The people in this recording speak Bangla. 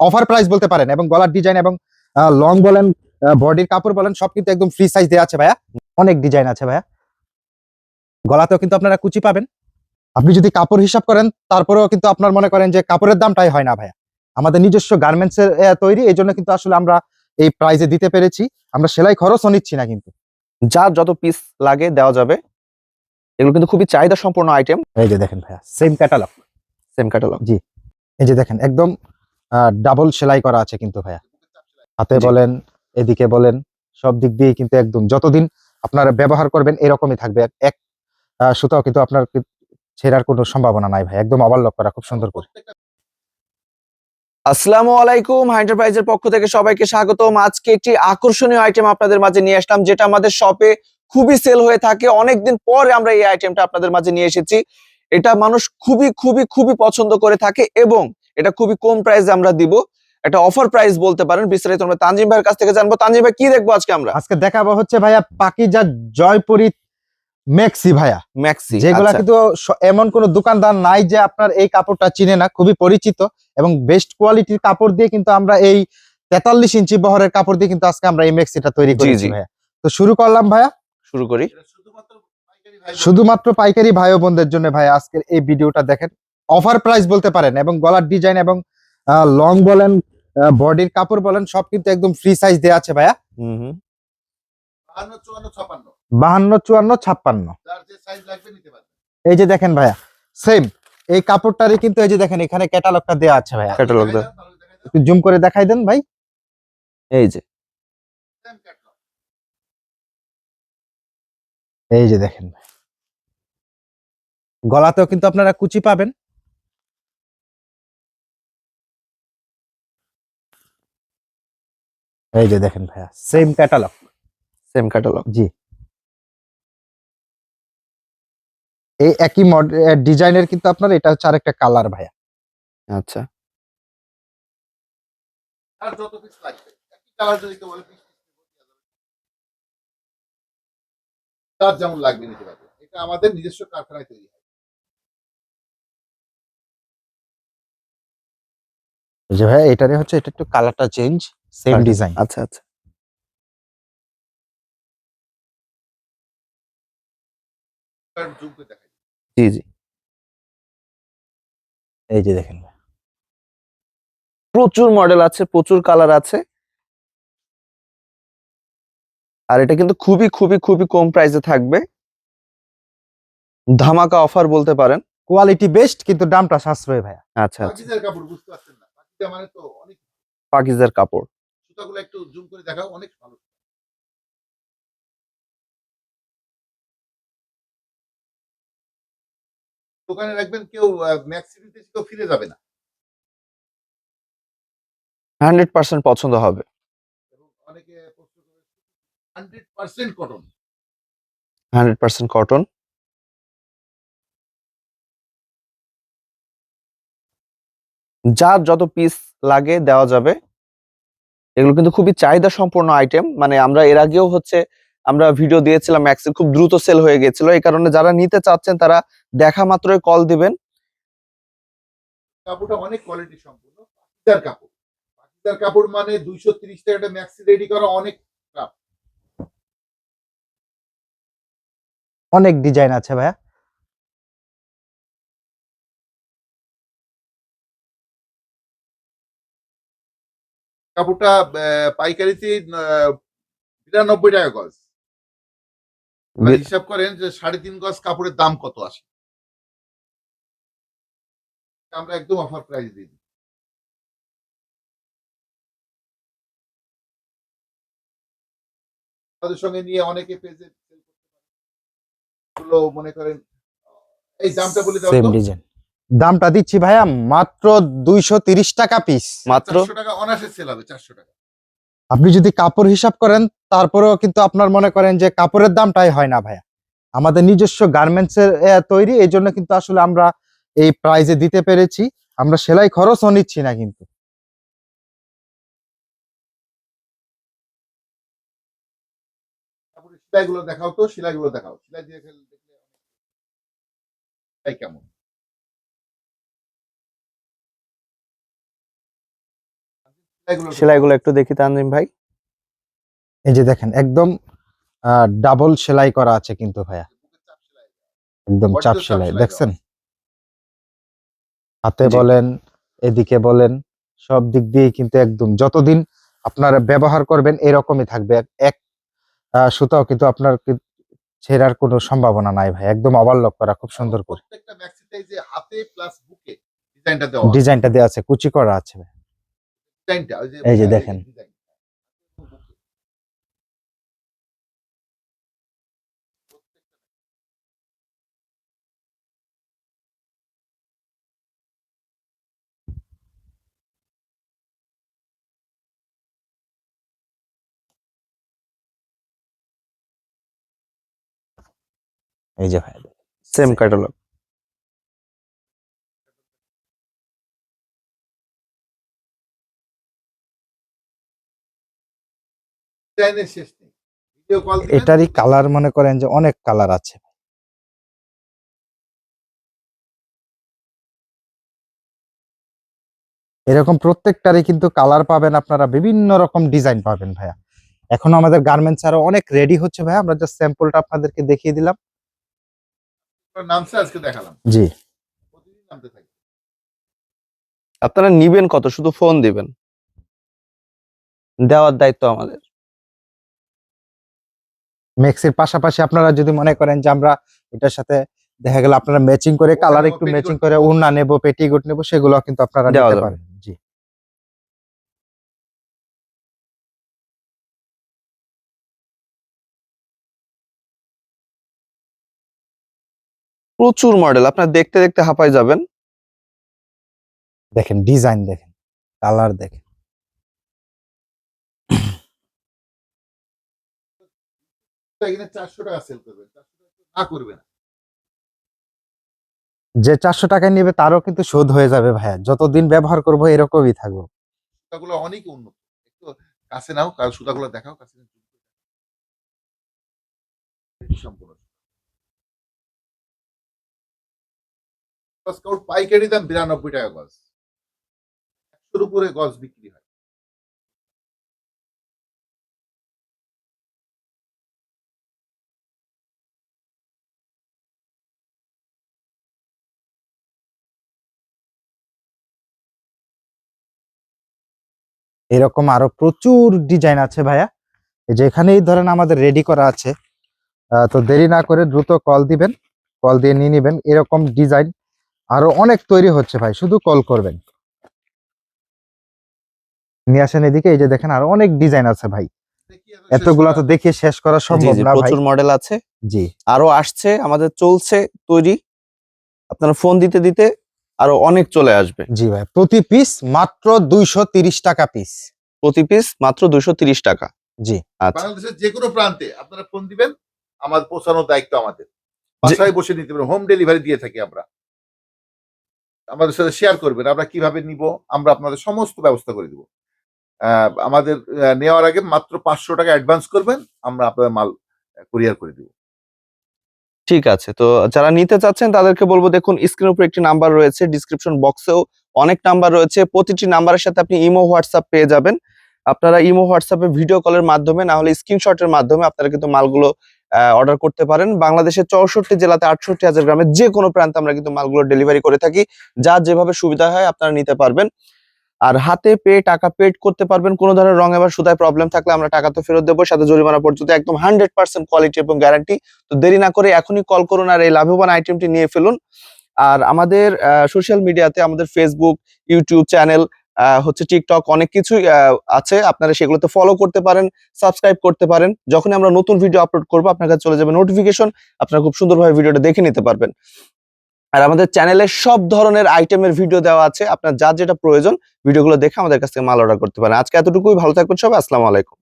অফার প্রাইস বলতে পারেন এবং গলার ডিজাইন এবং লং বলেন বডির কাপড় বলেন সব কিন্তু একদম ফ্রি সাইজ দেওয়া আছে ভাইয়া। অনেক ডিজাইন আছে ভাইয়া। গলাতেও কিন্তু আপনারা কুচি পাবেন। আপনি যদি কাপড় হিসাব করেন তারপরেও কিন্তু আপনার মনে করেন যে কাপড়ের দামটাই হয় না ভাইয়া। আমাদের নিজস্ব গার্মেন্টস এর তৈরি এই জন্য কিন্তু আসলে আমরা এই প্রাইজে দিতে পেরেছি। আমরা সেলাই খরচও নিচ্ছি না কিন্তু। যার যত পিস লাগে দেওয়া যাবে। এগুলো কিন্তু খুবই চাহিদা সম্পন্ন আইটেম এই যে দেখেন ভাইয়া সেম ক্যাটালগ সেম ক্যাটালগ জি। এই যে দেখেন একদম ডাবল সেলাই করা আছে কিন্তু ভাইয়া। হাতে বলেন এদিকে বলেন সব দিক দিয়ে কিন্তু একদম যতদিন আপনারা ব্যবহার করবেন এরকমই থাকবে। এক- সুতাও কিন্তু আপনার ছেড়ার কোনো সম্ভাবনা নাই ভাই একদম ওভারলক করা খুব সুন্দর করে। আসসালামু আলাইকুম এন্টারপ্রাইজের পক্ষ থেকে সবাইকে স্বাগতম। আজকে একটি আকর্ষণীয় আইটেম আপনাদের মাঝে নিয়ে আসলাম যেটা আমাদের শপে খুবই সেল হয়ে থাকে। অনেকদিন পরে আমরা এই আইটেমটা আপনাদের মাঝে নিয়ে এসেছি। এটা মানুষ খুবই খুবই খুবই পছন্দ করে থাকে এবং এটা খুবই কম প্রাইসে আমরা দিব। একটা অফার প্রাইস বলতে পারেন। বিস্তারিত আমরা তানজিম ভাইয়ের কাছ থেকে জানব। তানজিম ভাই কি দেখব আজকে আমরা? আজকে দেখাবো হচ্ছে ভাইয়া পাকিজা জয়পুরি ম্যাক্সি ভাইয়া। ম্যাক্সি যেগুলা আচ্ছা, কিন্তু এমন কোন দোকানদার নাই যে আপনার এই কাপড়টা চিনে না। খুবই পরিচিত এবং বেস্ট কোয়ালিটির কাপড় দিয়ে কিন্তু আমরা এই তেতাল্লিশ ইঞ্চি বহরের কাপড় দিয়ে কিন্তু আজকে আমরা এই ম্যাক্সিটা তৈরি করেছি ভাইয়া। তো শুরু করলাম ভাইয়া। শুরু করি। শুধুমাত্র পাইকারি ভাই বোনদের জন্য ভাই আজকের এই ভিডিওটা দেখেন। অফার প্রাইস বলতে পারেন এবং গলার ডিজাইন এবং লং বলেন বডির কাপড় বলেন সব কিন্তু একদম ফ্রি সাইজ দেওয়া আছে ভাইয়া। হুম হুম। বাহান্ন চুয়ান্ন ছাপ্পান্ন। যার যে সাইজ লাগবে নিতে পারবে। এই যে দেখেন ভাইয়া সেম এই কাপড়টারই কিন্তু এই যে দেখেন এখানে ক্যাটালগটা দেওয়া আছে ভাইয়া। ক্যাটালগ। একটু জুম করে দেখাই দেন ভাই। এই যে। এই যে দেখেন গলাতেও কিন্তু আপনারা কুচি পাবেন। এই যে দেখেন ভাইয়া সেম ক্যাটালগ সেম ক্যাটালগ জি। এই একই মডেল ডিজাইনের কিন্তু আপনার এটা হচ্ছে আরেকটা কালার ভাইয়া। আচ্ছা। আর যত পিস লাগবে একই কালার যদি কেউ বলে তার যেমন লাগবে নিতে পারবে। এটা আমাদের নিজস্ব কারখানায় তৈরি হয়। যে ভাইয়া এটারে হচ্ছে এটা একটু কালারটা চেঞ্জ সেম। ডিজাইন আচ্ছা আচ্ছা। জি জি। এই যে দেখেন প্রচুর মডেল আছে প্রচুর কালার আছে। আর এটা কিন্তু খুবই খুবই খুবই কম প্রাইসে থাকবে। ধামাকা অফার বলতে পারেন। কোয়ালিটি বেস্ট কিন্তু দামটা সাশ্রয় ভাইয়া। আচ্ছা আচ্ছা। পাকিজার কাপড় বুঝতে পারছেন না। পাকিজা মানে তো অনেক পাকিজার কাপড়। সুতাগুলো একটু জুম করে দেখাও অনেক ভালো। দোকানে রাখবেন কেউ ম্যাক্সিমিতে কেউ ফিরে যাবে না। হান্ড্রেড পার্সেন্ট পছন্দ হবে। এবং অনেকে hundred percent cotton hundred percent cotton যার যত পিস লাগে দেওয়া যাবে। এগুলো কিন্তু খুবই চাহিদা সম্পন্ন আইটেম মানে আমরা এর আগেও হচ্ছে আমরা ভিডিও দিয়েছিলাম ম্যাক্সি খুব দ্রুত সেল হয়ে গেছিল। এই কারণে যারা নিতে চাচ্ছেন তারা দেখা মাত্রই কল দিবেন। কাপড়টা অনেক কোয়ালিটি সম্পূর্ণ। পাকিজার কাপড়। পাকিজার কাপড় মানে দুইশো তিরিশ টাকা ম্যাক্সি রেডি করা অনেক অনেক ডিজাইন আছে ভাইয়া। কাপড়টা পাইকারিতে বিরানব্বই টাকা গজ। হিসাব করেন যে সাড়ে তিন গজ কাপড়ের দাম কত আসে। আমরা একদম অফার প্রাইস দিই। তাদের সঙ্গে নিয়ে অনেকে পেজে মনে করেন এই দামটা বলে দাও সেম ডিজাইন দামটা দিচ্ছি ভাইয়া মাত্র দুইশো তিরিশ টাকা পিস মাত্র? চারশো টাকা অনাসে সেল হবে চারশো টাকা। আপনি যদি কাপড় হিসাব করেন তারপরেও কিন্তু আপনার মনে করেন যে কাপড়ের দামটাই হয় না ভাইয়া। আমাদের নিজস্ব গার্মেন্টস এর তৈরি এই জন্য কিন্তু আসলে আমরা এই প্রাইজে দিতে পেরেছি। আমরা সেলাই খরচও নিচ্ছি না কিন্তু। সেলাইগুলো দেখাও তো সেলাইগুলো দেখাও। সেলাই দিয়ে ফেল দেখলে কেমন? সেলাইগুলো একটু দেখি তানজিম ভাই। এই যে দেখেন একদম ডাবল সেলাই করা আছে কিন্তু ভাইয়া। একদম চাপ সেলাই দেখছেন? হাতে বলেন এদিকে বলেন সব দিক দিয়ে কিন্তু একদম যতদিন আপনারা ব্যবহার করবেন এরকমই থাকবে। এক- সুতাও কিন্তু আপনার ছেঁড়ার কোনো সম্ভাবনা নাই ভাই একদম ওভারলক করা খুব সুন্দর করে। প্রত্যেকটা ম্যাক্সিটাই যে হাতে প্লাস বুকে ডিজাইনটা দেওয়া ডিজাইনটা দেওয়া আছে কুচি করা আছে ভাই। ডিজাইনটা ওই যে এই যে দেখেন। ডিজাইন এই যে ভাই সেম ক্যাটালগ ডিজাইনের শেষ নেই। ভিডিও কল এটারই কালার মনে করেন যে অনেক কালার আছে। এরকম প্রত্যেকটারই কিন্তু কালার পাবেন আপনারা বিভিন্ন রকম ডিজাইন পাবেন ভাইয়া। এখন আমাদের গার্মেন্টস আরও অনেক রেডি হচ্ছে ভাইয়া আমরা জাস্ট স্যাম্পলটা আপনাদেরকে দেখিয়ে দিলাম। নামছে আজকে দেখালাম। জি। প্রতিদিন নামতে থাকি। আপনারা নিবেন কত? শুধু ফোন দিবেন। দেওয়ার দায়িত্ব আমাদের। মেক্সির পাশাপাশি আপনারা যদি মনে করেন যে আমরা এটার সাথে দেখা গেল আপনারা ম্যাচিং করে কালার একটু ম্যাচিং করে। উন্না নেব পেটিগুট নেব সেগুলো কিন্তু আপনারা নিতে পারেন। জি। প্রচুর মডেল আপনার দেখতে দেখতে হাঁপাই যাবেন। দেখেন ডিজাইন দেখেন কালার দেখেন তো এখানে চারশো টাকা সেল করবেন না করবে না। যে চারশো নেবে তারও কিন্তু শোধ হয়ে যাবে ভাইয়া। যতদিন ব্যবহার করব এরকমই থাকব। সুতাগুলো অনেক উন্নত। একটু কাছে নাও কাল সুতাগুলো দেখাও কাছে। সম্পূর্ণ পাইকারি দাম বিরানব্বই টাকা গজ। একশোর উপরে গজ বিক্রি হয়। এরকম আরও প্রচুর ডিজাইন আছে ভাইয়া। এই যে এখানেই ধরেন আমাদের রেডি করা আছে। তো দেরি না করে দ্রুত কল দিবেন কল দিয়ে নিয়ে নিবেন। এরকম ডিজাইন আরও অনেক তৈরি হচ্ছে ভাই শুধু কল করবেন। নিয়ে আসেন এদিকে এই যে দেখেন আরও অনেক ডিজাইন আছে ভাই। দেখি এতগুলা তো দেখিয়ে শেষ করা সম্ভব না প্রচুর মডেল আছে। জি। আরও আসছে আমাদের চলছে তৈরি। আপনারা ফোন দিতে দিতে আরও অনেক চলে আসবে। জি ভাই প্রতি পিস মাত্র দুইশো তিরিশ টাকা পিস প্রতি পিস মাত্র দুইশো তিরিশ টাকা। জি। আচ্ছা। বাংলাদেশের যে কোনো প্রান্তে আপনারা ফোন দিবেন আমাদের পৌঁছানোর দায়িত্ব আমাদের। বাসায় বসে নিতে পারেন হোম ডেলিভারি দিয়ে থাকি আমরা। আমাদের সাথে শেয়ার করবেন আমরা কীভাবে নিব আমরা আপনাদের সমস্ত ব্যবস্থা করে দিব। আহ, আমাদের আহ, নেওয়ার আগে মাত্র পাঁচশো টাকা অ্যাডভান্স করবেন আমরা আপনাদের মাল কুরিয়ার করে দিব। ঠিক আছে। তো যারা নিতে চাচ্ছেন তাদেরকে বলব দেখুন স্ক্রিনের উপর একটি নাম্বার রয়েছে ডিসক্রিপশন বক্সেও অনেক নাম্বার রয়েছে। প্রতিটি নাম্বারের সাথে আপনি ইমো হোয়াটসঅ্যাপ পেয়ে যাবেন। আপনারা ইমো হোয়াটসঅ্যাপে ভিডিও কলের মাধ্যমে, না হলে স্ক্রিনশটের মাধ্যমে আপনারা কিন্তু মালগুলো অর্ডার করতে পারেন। বাংলাদেশের চৌষট্টি জেলাতে আটষট্টি হাজার গ্রামের যে কোনো প্রান্তে আমরা কিন্তু মালগুলো ডেলিভারি করে থাকি। যা যেভাবে সুবিধা হয় আপনারা নিতে পারবেন। আর হাতে পেয়ে টাকা পেড করতে পারবেন, কোনো ধরনের রং এবার সুতায় প্রবলেম থাকলে আমরা টাকা তো ফেরত দেবো, সাথে জরিমানা পর্যন্ত একদম হান্ড্রেড পার্সেন্ট কোয়ালিটি এবং গ্যারান্টি তো দেরি না করে এখনই কল করুন আর এই লাভবান আইটেমটি নিয়ে ফেলুন। আর আমাদের সোশ্যাল মিডিয়াতে আমাদের ফেসবুক ইউটিউব চ্যানেল হচ্ছে টিকটক অনেক কিছুই আছে। আপনারা সেগুলোতে ফলো করতে পারেন সাবস্ক্রাইব করতে পারেন। যখনই আমরা নতুন ভিডিও আপলোড করব, আপনার কাছে চলে যাবে নোটিফিকেশন আপনারা খুব সুন্দরভাবে ভিডিওটা দেখে নিতে পারবেন। আর আমাদের চ্যানেলে সব ধরনের আইটেমের ভিডিও দেওয়া আছে। আপনার যার যেটা প্রয়োজন ভিডিওগুলো দেখে আমাদের কাছ থেকে মাল অর্ডার করতে পারেন। আজকে এতটুকুই, ভালো থাকবেন সবাই, আসসালামু আলাইকুম।